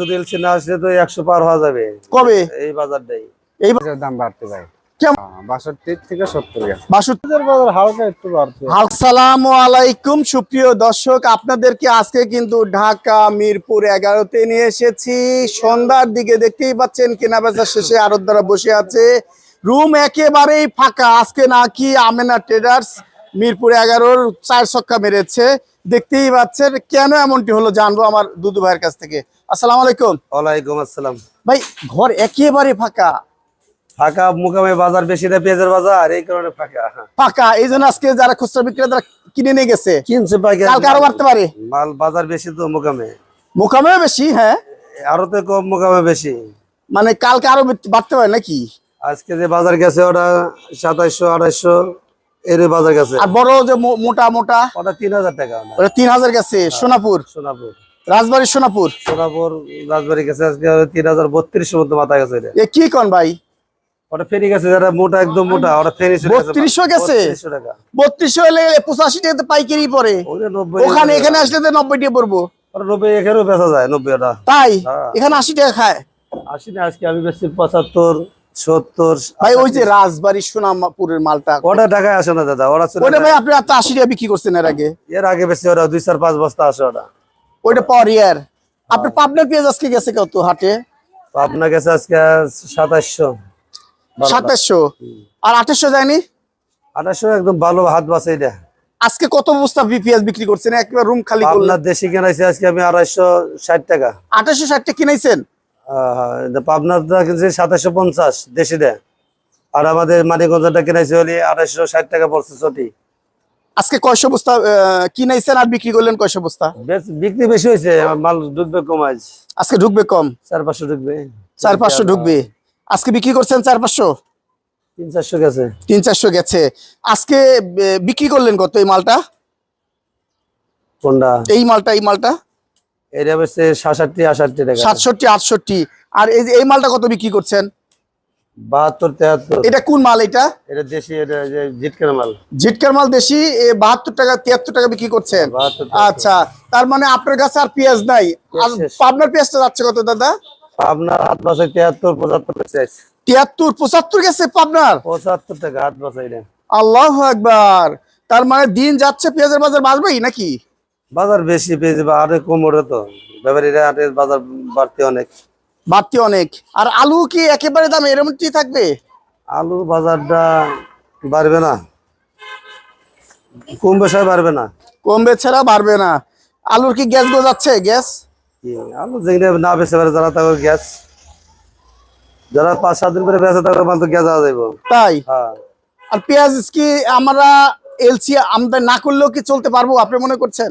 যদি এলসি না আসলে তো একশো পার হওয়া যাবে। কবে? এই বাজারটাই। এই দাম বাড়তে ভাই আলাইকুম সুপ্রিয় দর্শক। আপনাদেরকে আজকে কিন্তু ঢাকা মিরপুর এগারোতে নিয়ে এসেছি। সন্ধ্যার দিকে দেখতেই পাচ্ছেন কেনা বেচা শেষে আরত দ্বারা বসে আছে। রুম একেবারেই ফাঁকা। আজকে নাকি আমেনা ট্রেডার্স মিরপুর এগারোর চার ছক্কা মেরেছে। দেখতেই পাচ্ছেন কেন এমনটি হলো জানব আমার দুদু ভাইয়ের কাছ থেকে। আসসালামু আলাইকুম। ওয়ালাইকুম আসসালাম। ভাই ঘর একেবারে ফাঁকা। ফাঁকা মুকামে বাজার বেশি না পেঁয়াজের বাজার এই কারণে ফাঁকা হ্যাঁ। ফাঁকা এই জন্য আজকে যারা খুচরা বিক্রেতারা কিনে নিয়ে গেছে। কিনছে কালকে আরও বাড়তে পারে। মাল বাজার বেশি তো মুকামে। মোকামেও বেশি হ্যাঁ। আরও তো কম মুকামে বেশি। মানে কালকে আরও বাড়তে পারে নাকি? আজকে যে বাজার গেছে ওটা সাতাইশশো আঠাইশশো এর বাজার গেছে। আর বড় যে মোটা মোটা ওটা তিন হাজার টাকা। ওটা। ওটা তিন হাজার গেছে সোনাপুর। সোনাপুর। রাজবাড়ি সোনাপুর? সোনাপুর রাজবাড়ি গেছে আজকে তিন হাজার বত্রিশশো মতো মাথা গেছে এ কি কন ভাই? ওটা গেছে যারা মোটা একদম মোটা ওটা ফেনি চলে গেছে 3200 গেছে? 3200 টাকা। বত্রিশশো হলে পঁচাশি টাকাতে পাইকারি পরে ওখানে এখানে আসলে নব্বই টাকা পড়ব। নব্বই এখানেও বেচা যায় নব্বই ওটা তাই? হ্যাঁ। এখানে আশি টাকা খায়। আসি না আজকে আমি বেশি পঁচাত্তর সত্তর ভাই ওই যে রাজবাড়ি সোনাপুরের মালটা। ওটা টাকায় আসে না দাদা ওরা ওটা ভাই আপনি আশি টাকা বিক্রি করছেন এর আগে? এর আগে বেশি ওরা দুই চার পাঁচ বস্তা আসে ওটা। ওইটা পাওয়ার ইয়ার আপনার পাবনার পেঁয়াজ আজকে গেছে কত হাটে? আপনার কাছে আজকে সাতাশশো। সাতাশশো। আর আঠাশশো যায়নি? আঠাশশো একদম ভালো হাত বাঁচে এটা আজকে কত বস্তা পেঁয়াজ বিক্রি করছেন? একবার রুম খালি করলেন আপনার দেশি কেনাইছে আজকে আমি আড়াইশো ষাট টাকা। আঠাশশো ষাটটা কিনাইছেন পাবনার কিনছে সাতাশশো পঞ্চাশ দেশি দেয়। আর আমাদের মানিকগঞ্জটা কিনাইছে হলে আড়াইশো ষাট টাকা পড়ছে ছটি। আজকে কয়শো বস্তা আহ, কিনাইছেন আর বিক্রি করলেন কয়শো বস্তা? বেশ- বিক্রি বেশি হয়েছে মাল ঢুকবে কম আজ। আজকে ঢুকবে কম? চার পাঁচশো ঢুকবে। চার পাঁচশো ঢুকবে। আজকে বিক্রি করছেন চার পাঁচশো? তিন চারশো গেছে। তিন চারশো গেছে। আজকে বিক্রি করলেন কত এই মালটা? কোনটা? এই মালটা এই মালটা? এটা হচ্ছে সাতষট্টি আষট্টি টাকা। সাতষট্টি আটষট্টি। আর এই মালটা কত বিক্রি করছেন? বাহাত্তর তেহাত্তর। এটা কোন মাল এটা? এটা দেশি এটা যে মাল। জিটকার মাল দেশি বাহাত্তর টাকা তিয়াত্তর টাকা বিক্রি করছেন? আচ্ছা তার মানে আপনার কাছে আর পেঁয়াজ নাই। আর পাবনার পেঁয়াজটা যাচ্ছে কত দাদা? আপনার হাত বাসায় তেহাত্তর পঁচাত্তর টাকা তিয়াত্তর পঁচাত্তর গেছে পাবনার? পঁচাত্তর টাকা হাত বাসায় আল্লাহ একবার তার মানে দিন যাচ্ছে পেঁয়াজের বাজার বাড়বেই নাকি? বাজার বেশি পেয়েছে বা আরে কম ওঠে তো। ব্যাপারীরা বাজার বাড়তে অনেক। বাড়তি অনেক। আর আলু কি একেবারে দাম এরমটি থাকবে? আলু বাজারটা বাড়বে না। কম বেশায় বাড়বে না। কমবে ছাড়া বাড়বে না। আলুর কি গ্যাস গোজাচ্ছে? গ্যাস? আলু যেগুলো না বেচতে পারে যারা তাদের গ্যাস। যারা পাঁচ সাত দিন করে বেঁচে তাদের মাল তো গ্যাস আওয়া যাইব। তাই? হ্যাঁ। আর পেঁয়াজ কি আমরা এলসি আমদানি না করলেও কি চলতে পারব? আপনি মনে করছেন?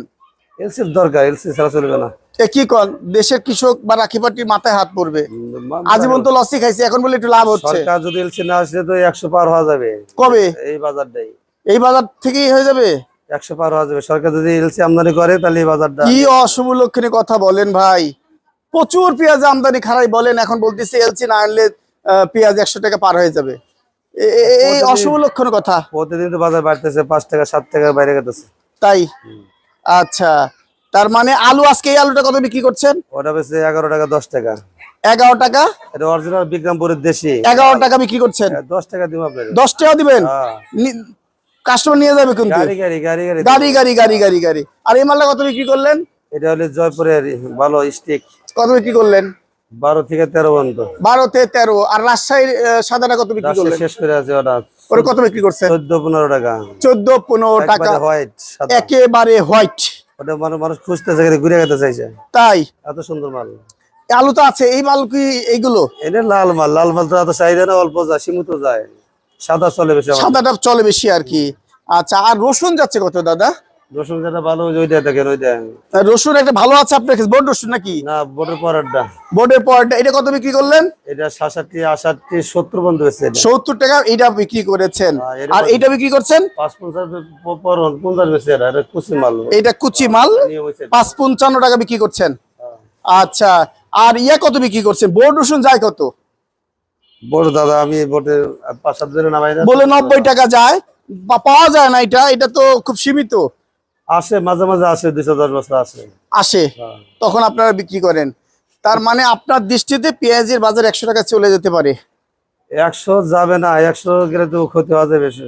এলসির দরকার এলসি ছাড়া চলবে না। কি কন? দেশের কৃষক বা রাখিপাটির মাথায় হাত পড়বে। আজীবন তো লসই খাইছে এখন বলে একটু লাভ হচ্ছে। সরকার যদি এলসি না আসলে তো একশো পার হওয়া যাবে। কবে? এই বাজারটাই। এই বাজার থেকেই হয়ে যাবে? একশো পার হওয়া যাবে। সরকার যদি এলসি আমদানি করে তাহলে এই বাজারটা কি কথা বলেন ভাই। প্রচুর পেঁয়াজ আমদানি খারাই বলেন এখন বলতেছে এলসি না আনলে পেঁয়াজ একশো টাকা পার হয়ে যাবে। এই লক্ষণের কথা। প্রতিদিন তো বাজার বাড়তেছে পাঁচ টাকা সাত টাকা বাইরে গেতেছে। তাই? আচ্ছা। তার মানে আলু আজকে এই আলুটা কত বিক্রি করছেন? ওটা বেশি এগারো টাকা দশ টাকা। এগারো টাকা? এটা অরিজিনাল বিক্রমপুরের দেশি। এগারো টাকা বিক্রি করছেন? দশ টাকা দিব দশ টাকা দিবেন? হ্যাঁ। কাস্টমার নিয়ে যাবে কিন্তু। গাড়ি গাড়ি গাড়ি গাড়ি। গাড়ি গাড়ি গাড়ি গাড়ি গাড়ি। আর এই মালটা কত বিক্রি করলেন? এটা হলে জয়পুরের ভালো স্টিক কত বিক্রি করলেন? বারো থেকে তেরো পর্যন্ত। বারো তে তেরো। আর রাজশাহীর সাদাটা কত বিক্রি করলেন? শেষ করে আছে ওটা। ওটা কত বিক্রি করছেন? চোদ্দ পনেরো টাকা। চোদ্দ পনেরো টাকা। হোয়াইট একেবারে হোয়াইট ওটা মানুষ মানুষ খুঁজতেছে ঘুরে খেতে চাইছে। তাই? এত সুন্দর মাল। আলু তো আছে এই মাল কি এইগুলো? এটা লাল মাল লাল মাল তো এত চাহিদা না অল্প যায় সীমিত যায়। সাদা চলে বেশি সাদাটা চলে বেশি আর কি। আচ্ছা আর রসুন যাচ্ছে কত দাদা? রসুন যেটা ভালো ওই ওইটা দেখেন ওইটা রসুন একটা ভালো আছে আপনার কাছে বড় রসুন নাকি? না বোটের পরেরটা বোর্ডের পরটা এটা কত বিক্রি করলেন? এটা সাতষট্টি আষাটটি সত্তর বন্ধু হয়েছে এটা। সত্তর টাকা এইটা বিক্রি করেছেন। হ্যাঁ, এটা আর? এইটা বিক্রি করছেন? পাঁচ পঞ্চাশ পঞ্চাশ বেশি এটা? এটা কুচি মাল। কুচি এটা। পাঁচ পঞ্চান্ন টাকা বিক্রি করছেন। হ্যাঁ। আচ্ছা আর ইয়া কত বিক্রি করছেন? বোর্ড রসুন যায় কত? বড় দাদা আমি বোটের পাঁচ সাত দিনে নামাই না। বলে নব্বই টাকা যায়। পাওয়া যায় না এটা এটা তো খুব সীমিত। আসে মাঝে মাঝে আসে দুইশো দশ বস্তা আসে। আসে হ্যাঁ। তখন আপনারা বিক্রি করেন। তার মানে আপনার দৃষ্টিতে পেঁয়াজের বাজার একশো টাকা চলে যেতে পারে। একশো যাবে না একশো গেলে তো ক্ষতি হওয়া যাবে বেশি।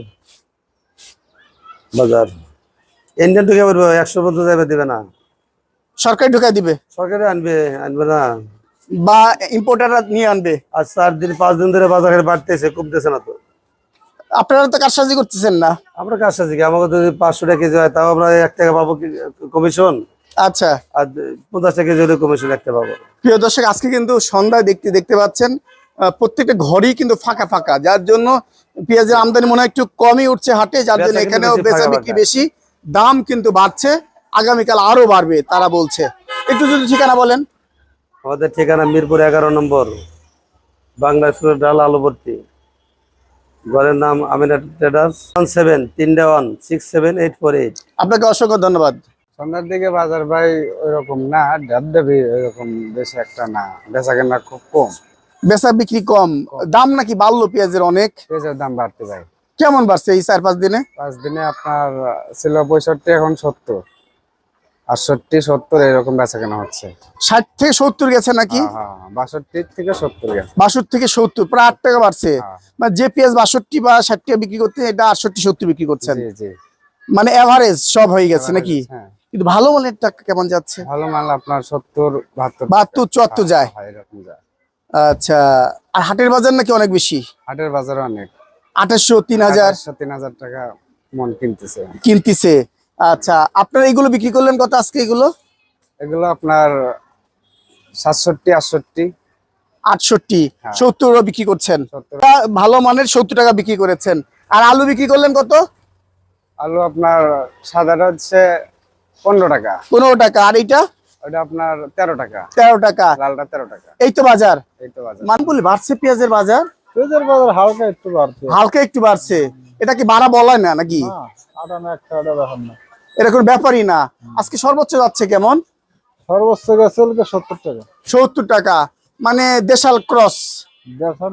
বাজার। ইন্ডিয়ান ঢুকে পারব একশো পর্যন্ত যাবে দিবে না। সরকার ঢুকাই দিবে? সরকারে আনবে আনবে না। বা ইম্পোর্টাররা নিয়ে আনবে? আর চার দিন পাঁচ দিন ধরে বাজার বাড়তেছে কমতেছে না তো। আপনারা তো কারসাজি করতেছেন না? আমরা কাজ আছে কি আমাকে যদি পাঁচশো টাকা কেজি হয় তাও আমরা এক টাকা পাবো কমিশন আচ্ছা। আর পঞ্চাশ টাকা কেজি কমিশন একটা পাবো। প্রিয় দর্শক আজকে কিন্তু সন্ধ্যায় দেখতে দেখতে পাচ্ছেন প্রত্যেকটা ঘরই কিন্তু ফাঁকা ফাঁকা যার জন্য পেঁয়াজের আমদানি মনে হয় একটু কমই উঠছে হাটে যার জন্য এখানেও বেশি বেচা বিক্রি বেশি দাম কিন্তু বাড়ছে আগামীকাল আরও বাড়বে তারা বলছে। একটু যদি ঠিকানা বলেন। আমাদের ঠিকানা মিরপুর এগারো নম্বর বাংলা স্কুলের ডাল আলু ভর্তি ঘরের নাম আমিনা ট্রেডার্স। ওয়ান সেভেন তিনটে one six seven eight four eight আপনাকে অসংখ্য ধন্যবাদ। সন্ধ্যার দিকে বাজার ভাই ওইরকম না ডাব দেবি ওইরকম বেশি একটা না বেচা কেনা খুব কম। বেচা বিক্রি কম। দাম নাকি বাড়লো পেঁয়াজের অনেক? পেঁয়াজের দাম বাড়তে ভাই। কেমন বাড়ছে এই চার পাঁচ দিনে? পাঁচ দিনে আপনার ছিল পঁয়ষট্টি এখন সত্তর। আটষট্টি সত্তর এরকম বেচা কেনা হচ্ছে। ষাট থেকে সত্তর গেছে নাকি? হ্যাঁ, হ্যাঁ, বাষট্টি থেকে সত্তর গেছে। বাষট্টি থেকে সত্তর প্রায় আট টাকা বাড়ছে। হ্যাঁ, মানে যে পেঁয়াজ বাষট্টি বা ষাট টাকা বিক্রি করতে এটা আটষট্টি সত্তর বিক্রি করছেন। মানে এভারেজ সব হয়ে গেছে নাকি? হ্যাঁ। কিন্তু ভালো মানের টাকা কেমন যাচ্ছে? ভালো মাল আপনার সত্তর বাহাত্তর বাহাত্তর চুয়াত্তর যায়। হ্যাঁ, এরকম যায়। আচ্ছা আর হাটের বাজার নাকি অনেক বেশি? হাটের বাজার অনেক। আঠাশশো তিন হাজার। তিন হাজার টাকা মন কিনতেছে। কিনতেছে। আচ্ছা আপনারা এইগুলো বিক্রি করলেন কত আজকে এগুলো? এগুলো আপনার সাতষট্টি আটষট্টি। আটষট্টি হ্যাঁ। সত্তর বিক্রি করছেন। ভালো মানের সত্তর টাকা বিক্রি করেছেন। আর আলু বিক্রি করলেন কত? আলু আপনার সাদাটা হচ্ছে পনেরো টাকা। পনেরো টাকা। আর এইটা? ওটা আপনার তেরো টাকা। তেরো টাকা। লালটা তেরো টাকা। এই তো বাজার। এই তো বাজার। মানবুলি বাড়ছে পেঁয়াজের বাজার? পেঁয়াজের বাজার হালকা একটু বাড়ছে। হালকা একটু বাড়ছে। এটা কি বাড়া বলায় না নাকি? এটা কোনো ব্যাপারই না। আজকে সর্বোচ্চ যাচ্ছে কেমন? সর্বোচ্চ গেছে সত্তর টাকা। সত্তর টাকা। মানে দেশাল ক্রস।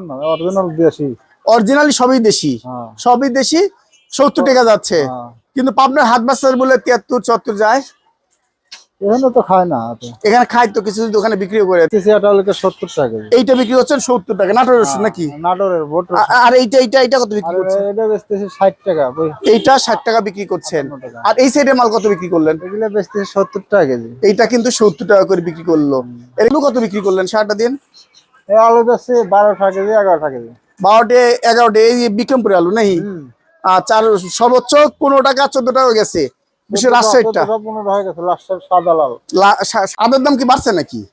না অরিজিনাল দেশি। অরিজিনালি সবই দেশি। হ্যাঁ। সবই দেশি সত্তর টাকা যাচ্ছে। কিন্তু পাবনার হাট বাসার বলে তিয়াত্তর চুয়াত্তর যায়। এখানে তো খায় না এখানে খাই তো কিছু দোকানে বিক্রিও করে। সত্তর টাকা এইটা বিক্রি হচ্ছে সত্তর টাকা নাটোর রসুন নাকি? নাটোরের ভোট আর এইটা এইটা এইটা কত বিক্রি করছেন এটা বেচতেছে ষাট টাকা এইটা ষাট টাকা বিক্রি করছেন। আর এই সাইডের মাল কত বিক্রি করলেন? এগুলো বেচতেছে সত্তর টাকা কেজি। এইটা কিন্তু সত্তর টাকা করে বিক্রি করল। এগুলো কত বিক্রি করলেন? সারাটা দিন। এই আলু বেচছে বারো টাকা কেজি এগারো টাকা কেজি। বারোটে এগারোটে এই বিক্রমপুরে আলু নেই আর চার সর্বোচ্চ পনেরো টাকা চোদ্দ টাকা গেছে। বিশেষ রাজশাহীটা সাদার দাম কি বাড়ছে নাকি?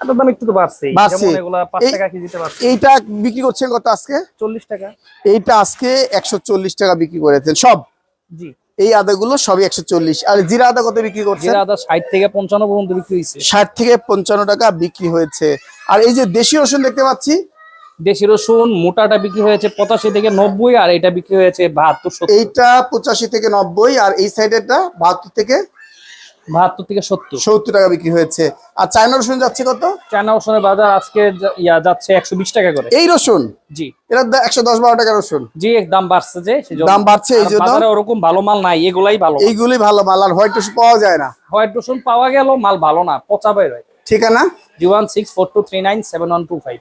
আটার দাম একটু তো বাড়ছে। বাড়ছে। যেমন এগুলা পাঁচ এই- টাকা কেজিতে বাড়ছে। এইটা বিক্রি করছেন কত আজকে? চল্লিশ টাকা। এইটা আজকে একশো চল্লিশ টাকা বিক্রি করেছেন। সব? জি। এই আদাগুলো সবই একশো চল্লিশ। আর জিরা আদা কত বিক্রি করছেন? জিরা আদা ষাট থেকে পঞ্চান্ন পর্যন্ত বিক্রি হয়েছে। ষাট থেকে পঞ্চান্ন টাকা বিক্রি হয়েছে। আর এই যে দেশি রসুন দেখতে পাচ্ছি দেশি রসুন মোটাটা বিক্রি হয়েছে পঁচাশি থেকে নব্বই আর এটা বিক্রি হয়েছে বাহাত্তর এইটা পঁচাশি থেকে নব্বই আর এই সাইডেরটা বাহাত্তর থেকে বাহাত্তর থেকে সত্তর। সত্তর টাকা বিক্রি হয়েছে। আর চায়না রসুন যাচ্ছে কত? চায়না রসুনের বাজার আজকে ইয়া যাচ্ছে একশো বিশ টাকা করে। এই রসুন? জি। এটা একশো দশ বারো টাকা রসুন। জি দাম বাড়ছে যে দাম বাড়ছে এই জন্য? ওরকম ভালো মাল নাই এগুলাই ভালো এইগুলি ভালো মাল আর হোয়াইট রসুন পাওয়া যায় না। হোয়াইট রসুন পাওয়া গেল মাল ভালো না পচা বের হয়। ঠিকানা? জি one six four two three nine seven one two five.